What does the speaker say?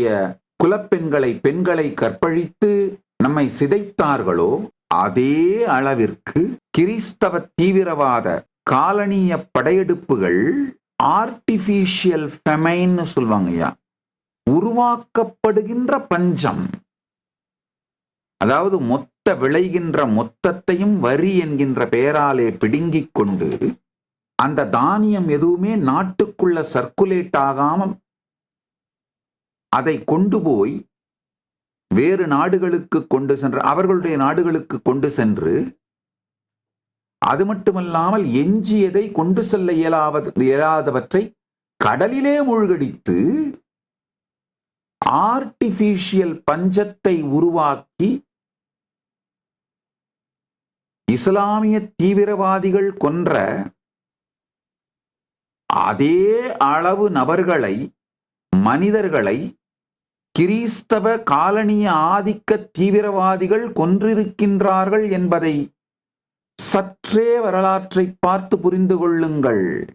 நம்முடைய குலப்பெண்களை பெண்களை கற்பழித்து நம்மை சிதைத்தார்களோ அதே அளவிற்கு கிறிஸ்தவ தீவிரவாத காலனிய படையெடுப்புகள் ஆர்டிபிஷியல் ஃபெமைன்னு சொல்லுவாங்கய்யா உருவாக்கப்படுகின்ற பஞ்சம். அதாவது மொத்த விளைகின்ற மொத்தத்தையும் வரி என்கின்ற பெயராலே பிடுங்கிக் கொண்டு அந்த தானியம் எதுவுமே நாட்டுக்குள்ள சர்க்குலேட் ஆகாம அதை கொண்டு போய் வேறு நாடுகளுக்கு கொண்டு சென்று அவர்களுடைய நாடுகளுக்கு கொண்டு சென்று அது மட்டுமல்லாமல் எஞ்சியதை கொண்டு செல்ல இயலாவது இயலாதவற்றை கடலிலே மூழ்கடித்து ஆர்டிபிஷியல் பஞ்சத்தை உருவாக்கி இஸ்லாமிய தீவிரவாதிகள் கொன்ற அதே அளவு நபர்களை மனிதர்களை கிறிஸ்தவ காலனிய ஆதிக்க தீவிரவாதிகள் கொன்றிருக்கின்றார்கள் என்பதை சற்றே வரலாற்றை பார்த்து புரிந்து கொள்ளுங்கள்.